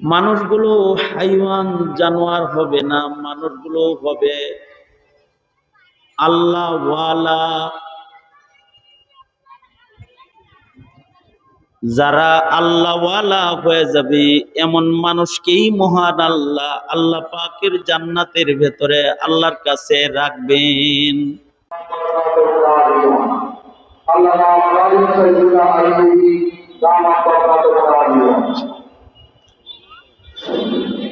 মানুষগুলো হাইওয়ান জানোয়ার হবে না, মানুষগুলো হবে আল্লাহ যারা আল্লাহওয়ালা হয়ে যাবে, এমন মানুষকেই মহান আল্লাহ আল্লাহ পাকের জান্নাতের ভেতরে আল্লাহর কাছে রাখবেন। আল্লাহ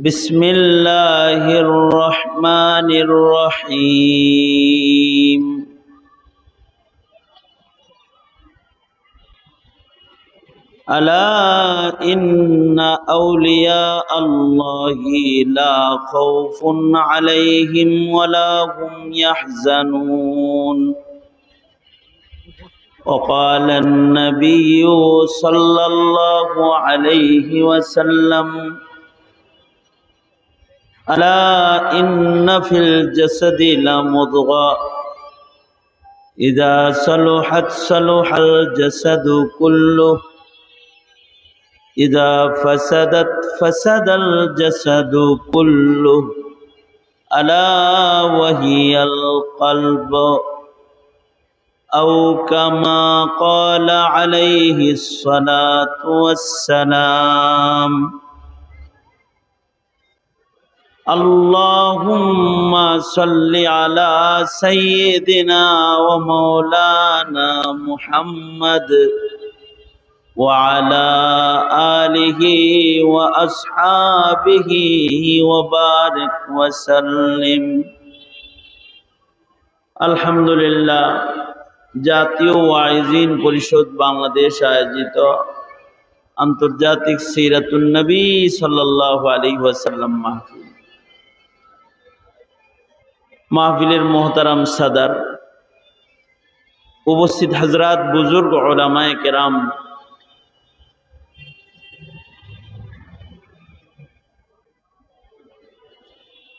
بسم الله الرحمن الرحيم ألا إن أولياء الله لا خوف عليهم ولا هم يحزنون وقال النبي صلى الله عليه وسلم ألا إن في الجسد لمضغة. إذا صلحت صلح الجسد كله. إذا فسدت فسد الجسد كله. ألا وهي القلب. أو كما قال عليه الصلاة والسلام. اللهم صل على سيدنا ومولانا محمد وعلى آله وأصحابه وبارك وسلم আলহামদুলিল্লাহ জাতীয় ওয়াইজিন পরিষদ বাংলাদেশ আয়োজিত আন্তর্জাতিক সিরাতুন নবী সাল্লাল্লাহু আলাইহি ওয়াসাল্লাম মাহফিল মাহফিলের মোহতারাম সাদার উপস্থিত হজরত বুজুর্গ ওলামায়ে কেরাম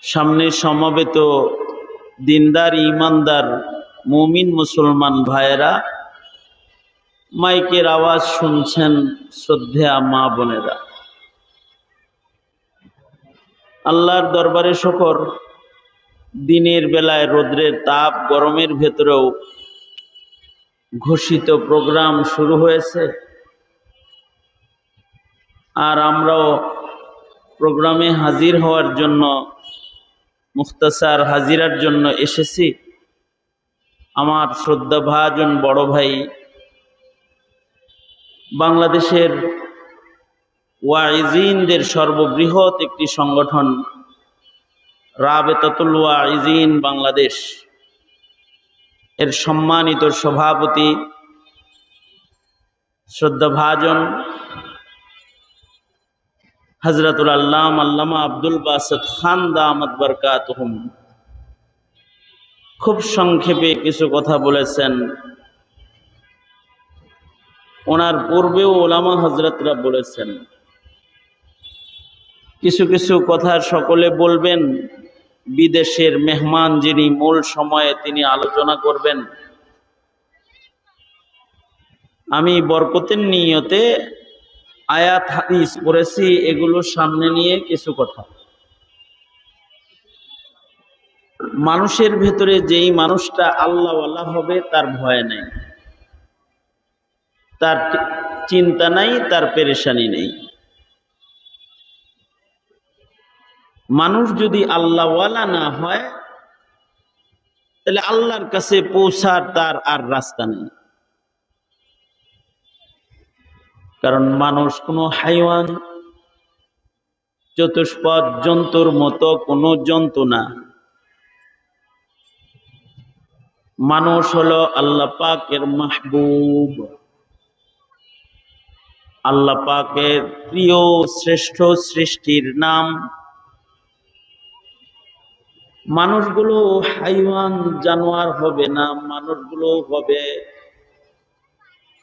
সামনে সমবেত দিনদার ইমানদার মুমিন মুসলমান ভাইয়েরা, মাইকের আওয়াজ শুনছেন শ্রদ্ধা মা বোনেরা। আল্লাহর দরবারে শকর। দিনের বেলায় রোদ্রের তাপ গরমের ভেতরেও ঘোষিত প্রোগ্রাম শুরু হয়েছে। আর আমরাও প্রোগ্রামে হাজির হওয়ার জন্য, মুখতাসার হাজিরার জন্য এসেছি। আমার শ্রদ্ধাভাজন বড় ভাই বাংলাদেশের ওয়াইজিনদের সর্ববৃহৎ একটি সংগঠন রাবেতাতুল বাংলাদেশ। এর সম্মানিত সভাপতি, শ্রদ্ধাভাজন হজরতুল আল্লাম আল্লামা আব্দুল বাসদ খান দামদ বরকাত খুব সংক্ষেপে কিছু কথা বলেছেন। ওনার পূর্বেও ওলামা হজরতরা বলেছেন। কিছু কিছু কথা সকলে বলবেন। বিদেশের মেহমান যিনি মূল সময়ে তিনি আলোচনা করবেন, আমি বরকতের নিয়তে আয়াত, হাদিস করেছি এগুলো সামনে নিয়ে কিছু কথা। মানুষের ভেতরে যেই মানুষটা আল্লাহ আল্লাহ হবে, তার ভয় নেই। তার চিন্তা নাই, তার পেরেশানি নেই। মানুষ যদি আল্লাহওয়ালা না হয়, তাহলে আল্লাহর কাছে পৌঁছার তার আর রাস্তা নেই। কারণ মানুষ কোনো হাইওয়ান, চতুষ্পদ জন্তুর মতো কোনো জন্তু না। মানুষ হলো আল্লাহ পাকের মাহবুব। আল্লাহ পাকের প্রিয় শ্রেষ্ঠ সৃষ্টির নাম। মানুষগুলো হাইওয়ান, জানোয়ার হবে না, মানুষগুলো হবে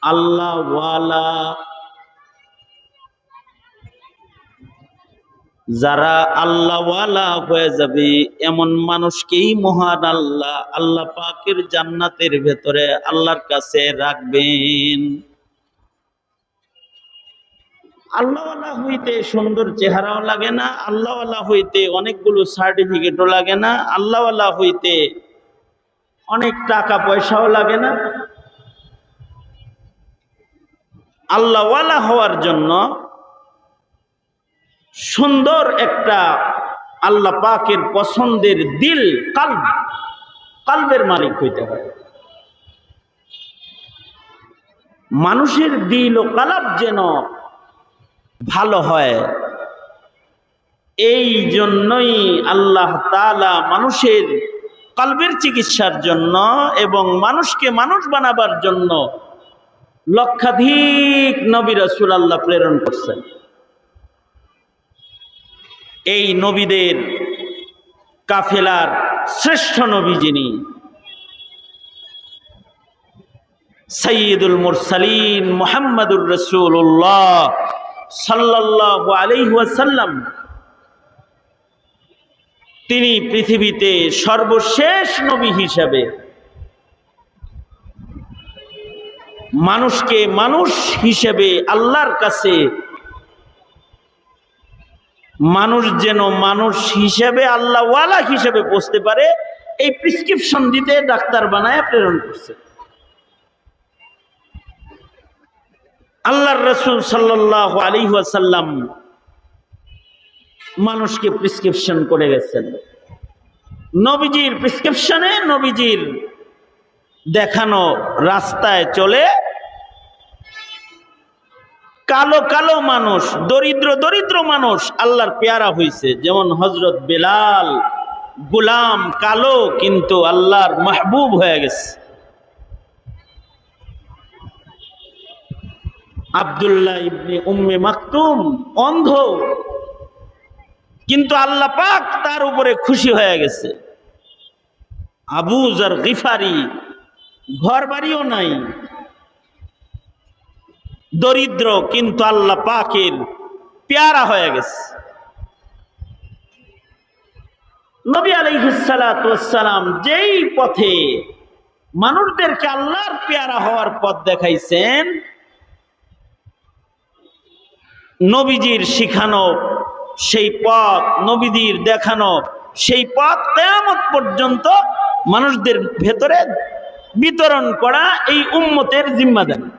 আল্লাহ ওয়ালা যারা আল্লাহওয়ালা হয়ে যাবে, এমন মানুষকেই মহান আল্লাহ আল্লাহ পাকের জান্নাতের ভেতরে আল্লাহর কাছে রাখবেন। আল্লাহওয়ালা হইতে সুন্দর চেহারাও লাগে না, আল্লাহওয়ালা হইতে অনেকগুলো সার্টিফিকেটও লাগে না, আল্লাহওয়ালা হইতে অনেক টাকা পয়সাও লাগে না। আল্লাহওয়ালা হওয়ার জন্য সুন্দর একটা আল্লাহ পাকের পছন্দের দিল কাল কালবের মালিক হইতে হয়। মানুষের দিল ও কালাব যেন ভালো হয়। এই জন্যই আল্লাহ তালা মানুষের কালবের চিকিৎসার জন্য এবং মানুষকে মানুষ বানাবার জন্য লক্ষাধিক নবী রসুল আল্লাহ প্রেরণ করছেন। এই নবীদের কাফেলার শ্রেষ্ঠ নবী যিনি সৈয়দুল মুরসালিন মোহাম্মদুর রসুল্লাহ সাল্লাহ আলহাসাল্লাম তিনি পৃথিবীতে সর্বশেষ নবী হিসাবে মানুষকে মানুষ হিসেবে আল্লাহর কাছে মানুষ যেন মানুষ হিসেবে আল্লাহওয়ালা হিসেবে বসতে পারে, এই প্রিসক্রিপশন দিতে ডাক্তার বানায় প্রেরণ করছে। আল্লাহর রসুল সাল্লাহ আলী ওয়াসাল্লাম মানুষকে প্রিসক্রিপশন করে গেছেন। নবীজির প্রিসক্রিপশনে নবীজির দেখানো রাস্তায় চলে কালো কালো মানুষ, দরিদ্র দরিদ্র মানুষ আল্লাহর পেয়ারা হইছে। যেমন হজরত বেলাল, গুলাম, কালো কিন্তু আল্লাহর মাহবুব হয়ে গেছে। আবদুল্লাহ ইবনে উম্মে মাকতুম অন্ধ। কিন্তু আল্লাহ পাক তার উপরে খুশি হয়ে গেছে। আবু জার গিফারি ঘর বাড়িও নাই, দরিদ্র, কিন্তু আল্লাহ পাকের পেয়ারা হয়ে গেছে। নবী আলাইহিসালাম যেই পথে মানুষদেরকে আল্লাহর পেয়ারা হওয়ার পথ দেখাইছেন নবীজির শিখানো, সেই পথ, নবীজির দেখানো, সেই পথ কেয়ামত পর্যন্ত মানুষদের ভেতরে বিতরণ করা এই উম্মতের জিম্মাদারি।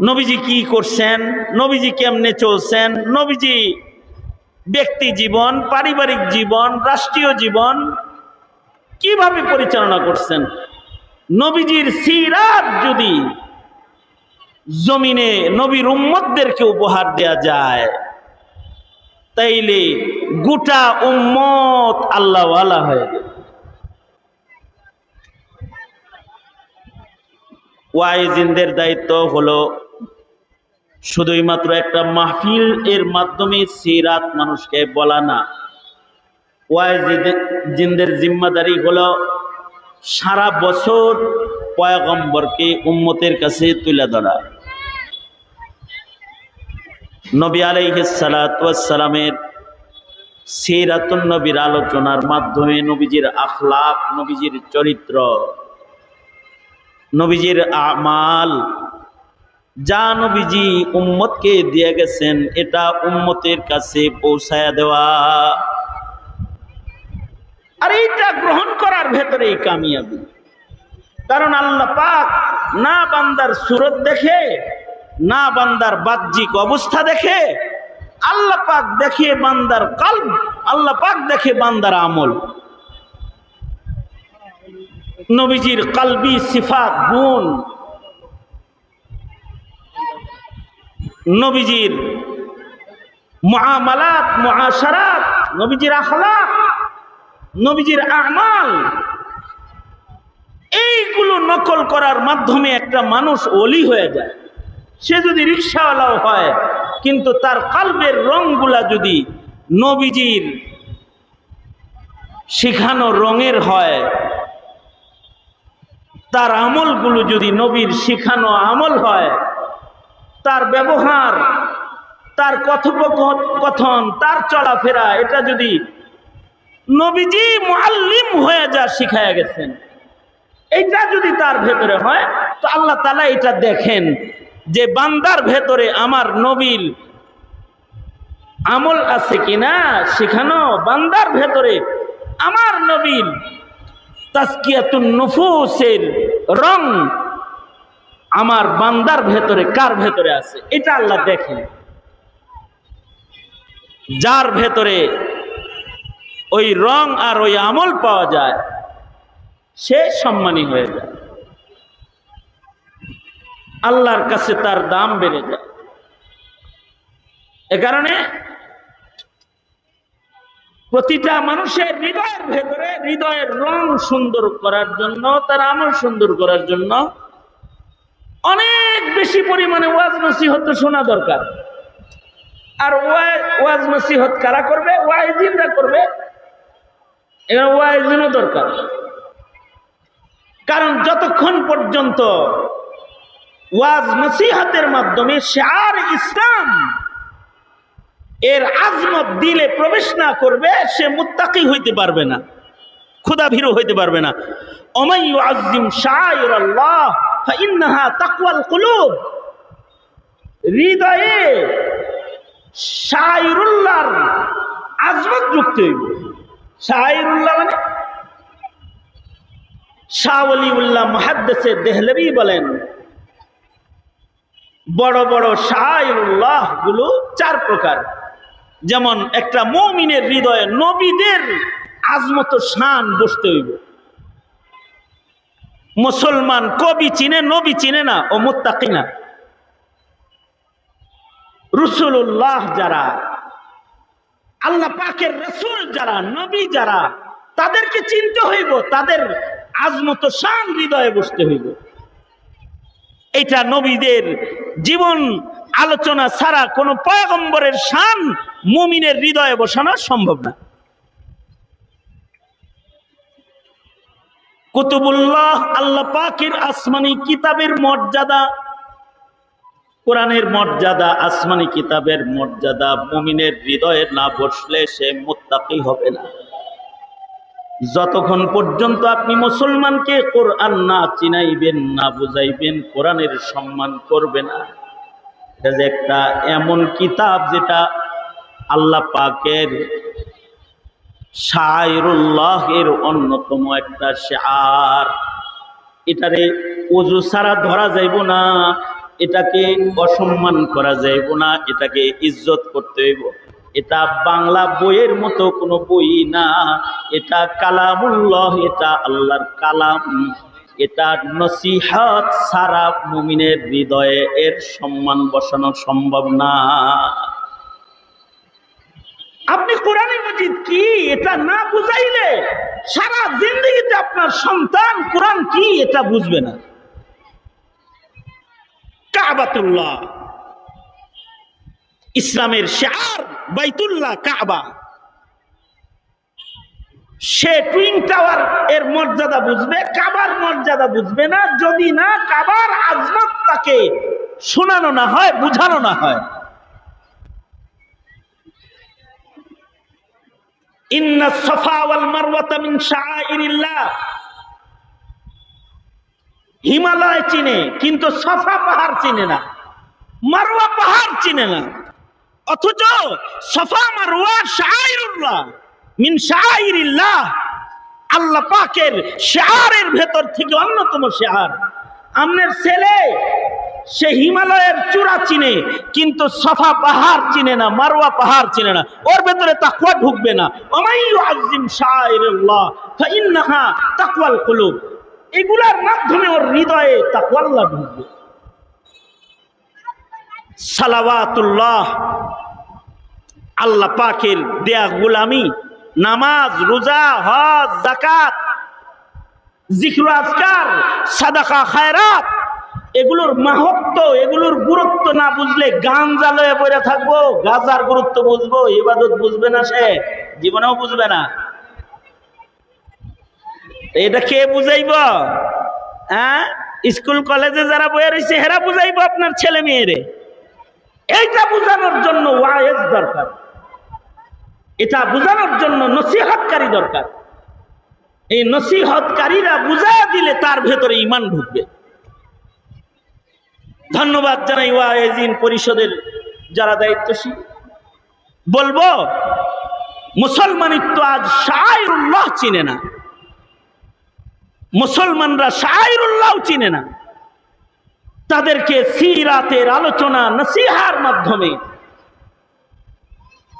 নবীজি কি করছেন? নবীজি কেমনে চলছেন? নবীজি ব্যক্তি জীবন, পারিবারিক জীবন, রাষ্ট্রীয় জীবন কীভাবে পরিচালনা করছেন? নবীজির সিরাত যদি জমিনে নবীর উম্মতদেরকে উপহার দেয়া যায়। তাইলে গোটা উম্মত আল্লাহওয়ালা হয়ে যাবে ওয়াইজিনদের দায়িত্ব হলো শুধুই মাত্র একটা মাহফিল এর মাধ্যমে সিরাত মানুষকে বলা না। ওয়াইজিনদের জিম্মাদারি হলো সারা বছর পয়গম্বরকে উম্মতের কাছে তুলে ধরা। নবী আলাইসালামের সিরাতুন নবীর আলোচনার মাধ্যমে নবীজির আখলাক, নবীজির চরিত্র, নবীজির আমাল, যা নবীজি উম্মতকে দিয়ে গেছেন, এটা উম্মতের কাছে পৌঁছায়া দেওয়া। আর এইটা গ্রহণ করার ভেতরে কামিয়াবি। কারণ আল্লাহ পাক না বান্দার সুরত দেখে না বান্দার বাহ্যিক অবস্থা দেখে, আল্লাহ পাক দেখে বান্দার কাল আল্লাহ পাক দেখে বান্দার আমল। নবীজির কালবি, সিফাত, গুণ। নবীজির মহামালাত মহাসারাত নবীজির আখলাক, নবীজির আমাল, এইগুলো নকল করার মাধ্যমে একটা মানুষ অলি হয়ে যায়। সে যদি রিক্সাওয়ালাও হয়, কিন্তু তার কালবের রংগুলা যদি নবীজির শিখানো রঙের হয়, তার আমলগুলো যদি নবীর শিখানো আমল হয়, তার ব্যবহার, তার কথোপকথন তার চলাফেরা, এটা যদি নবীজি মুআল্লিম হয়ে যা শিখায়া গেছেন এইটা যদি তার ভেতরে হয়, তো আল্লাহ তালা এটা দেখেন। যে বান্দার ভেতরে আমার নবীল আমল আছে কিনা শেখানো বান্দার ভেতরে আমার নবীর তাস্কিয়াতুন নফুসের রং আমার বান্দার ভেতরে কার ভেতরে আছে, এটা আল্লাহ দেখেন। যার ভেতরে ওই রং আর ওই আমল পাওয়া যায়, সে সম্মানী হয়ে যায়। আল্লাহর কাছে তার দাম বেড়ে যায়। এ কারণে প্রতিটা মানুষের হৃদয়ের ভেতরে হৃদয়ের রং সুন্দর করার জন্য, তার আমল সুন্দর করার জন্য অনেক বেশি পরিমাণে ওয়াজ নসিহত শোনা দরকার। আর ওয়া- ওয়াজ নসিহত কারা করবে? ওয়াইজিনরা করবে। এখানে ওয়াইজিনও দরকার। কারণ যতক্ষণ পর্যন্ত ওয়াজ নসিহতের মাধ্যমে শেয়ার ইসলাম এর আজমত দিলে প্রবেশ না করবে, সে মুত্তাকি হইতে পারবে না ক্ষুদা ভীরু হইতে পারবে না। অমাই আজিম শায়র আল্লাহ ফাইন্নাহা তাকওয়াল কুলুব। হৃদয়ে শায়রুল্লাহর আজমত যুক্ত হইব। শায়রুল্লাহ মানে? শাহ উল্লাহ মহাদ্দেসে দেহলবি বলেন বড় বড় শায়রুল্লাহগুলো চার প্রকার। যেমন একটা মৌমিনের হৃদয়ে নবীদের আজমত শান বসতে হইব। মুসলমান কবি চিনে, নবী চিনে না ও মুত্তাকি না। রসুল্লাহ যারা, আল্লাহ পাকের রসুল যারা, নবী যারা, তাদেরকে চিনতে হইব, তাদের আজমত শান হৃদয়ে বসতে হইব। এটা নবীদের জীবন আলোচনা ছাড়া কোন পয়গম্বরের শান মুমিনের হৃদয়ে বসানো সম্ভব না। কুতুবুল্লাহ আল্লাহ পাকের আসমানি কিতাবের মর্যাদা, কোরআনের মর্যাদা, আসমানি কিতাবের মর্যাদা মুমিনের হৃদয়ে না বসলে সে মোত্তাকি হবে না। যতক্ষণ পর্যন্ত আপনি মুসলমানকে কোরআন না চিনাইবেন, না বুঝাইবেন, কোরআনের সম্মান করবে না। এটা যে একটা এমন কিতাব যেটা আল্লাহ পাকের শায়রুল্লাহ এর অন্যতম একটা শার এটারে অজু ছাড়া ধরা যাইব না, এটাকে অসম্মান করা যাইব না, এটাকে ইজ্জত করতে হইব। এটা বাংলা বইয়ের মতো কোনো বই না। এটা কালামুল্লাহ, এটা আল্লাহর কালাম। এটা নসিহাত সারা মুমিনের হৃদয়ে এর সম্মান বসানো সম্ভব না। আপনি কোরআনে মজিদ কি? এটা না বুঝাইলে সারা জিন্দগিতে আপনার সন্তান কোরআন কি এটা বুঝবে না। কাবাতুল্লাহ, ইসলামের শেয়ার বাইতুল্লাহ কাবা। সে টুইং টাওয়ার এর মর্যাদা বুঝবে, কাবার মর্যাদা বুঝবে না। যদি না, কাবার আজমত তাকে শোনানো না হয়, বুঝানো না হয়। হিমালয় চিনে, কিন্তু সফা পাহাড় চিনে না। মারওয়া পাহাড় চিনে না। অথচ সফা মারওয়া শাআইরুল্লাহ মিন শাআইরিল্লাহ। আল্লাহ পাকের শেয়ারের ভেতর থেকে অন্যতম শেয়ার আমনের ছেলে, সে হিমালয়ের চূড়া চিনে, কিন্তু সফা পাহাড় চিনে না, মারওয়া পাহাড় চিনে না। ওর ভেতরে তাকুয়া ঢুকবে না। আজিম শাআইরুল্লাহ, ফাইন্নাহা তাকওয়াল কুলুব। এগুলার মাধ্যমে ওর হৃদয়ে তাকওয়াল্লাহ ঢুকবে। সালাওয়াতুল্লাহ আল্লাহ পাকের দেয়া গুলামি, নামাজ, রোজা, হজ জাকাত জিক্র আজকার, সাদাকা, খায়রাত, এগুলোর মাহাত্ম, এগুলোর গুরুত্ব না বুঝলে গান জ্বালয়ে পড়ে থাকব, গাজার গুরুত্ব বুঝব, ইবাদত বুঝবে না সে, জীবনেও বুঝবে না। এটা কে বুঝাইব? হ্যাঁ? স্কুল, কলেজে যারা বয়ে রয়েছে, হেরা বুঝাইব আপনার ছেলে মেয়েরে। এইটা বোঝানোর জন্য ওয়াইজ দরকার। এটা বোঝানোর জন্য নসিহতকারী দরকার। এই নসিহতকারীরা বুঝা দিলে তার ভেতরে ইমান ঢুকবে। ধন্যবাদ জানাই ওয়াইজিন পরিষদের যারা দায়িত্বশীল। বলব, মুসলমানিত্ব আজ শায়রুল্লাহ চিনে না। মুসলমানরা শায়রুল্লাহ চিনে না। তাদেরকে সিরাতের আলোচনা, নসিহার মাধ্যমে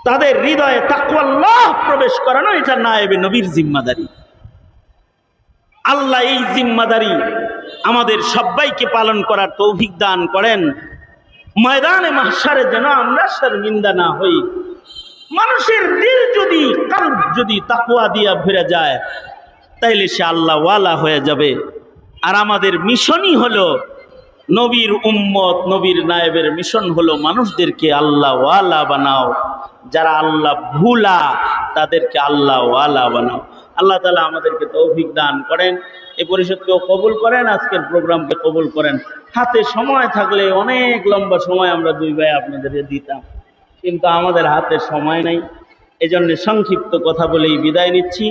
তাদের হৃদয়ে তাকওয়াল্লাহ প্রবেশ করানো, এটা নায়েবে নবীর জিম্মাদারি। আল্লাহ এই জিম্মাদারি আমাদের সবাইকে পালন করার তৌফিক দান করেন। ময়দানে মাহসারে যেন আমরা শর্মিন্দা না হই। মানুষের দিল যদি কাল যদি তাকুয়া দিয়া ভরে যায়, তাইলে সে আল্লাহ ওয়ালা হয়ে যাবে। আর আমাদের মিশনই হলো নবীর উম্মত, নবীর নায়েবের মিশন হলো মানুষদেরকে আল্লাহ ওয়ালা বানাও। যারা আল্লাহ ভুলা, তাদেরকে আল্লাহ ওয়ালা বানাও। আল্লাহ তালা আমাদেরকে তৌফিক দান করেন এই পরিষদকেও কবুল করেন, আজকের প্রোগ্রামকে কবুল করেন। হাতে সময় থাকলে অনেক লম্বা সময় আমরা দুই ভাই আপনাদেরকে দিতাম, কিন্তু আমাদের হাতে সময় নাই। এজন্য সংক্ষিপ্ত কথা বলেই বিদায় নিচ্ছি।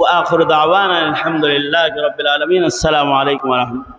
ও আখর দাওয়ান আলহামদুলিল্লাহ রবিল আলমিন। আসসালামু আলাইকুম রহমতুল্লাহ।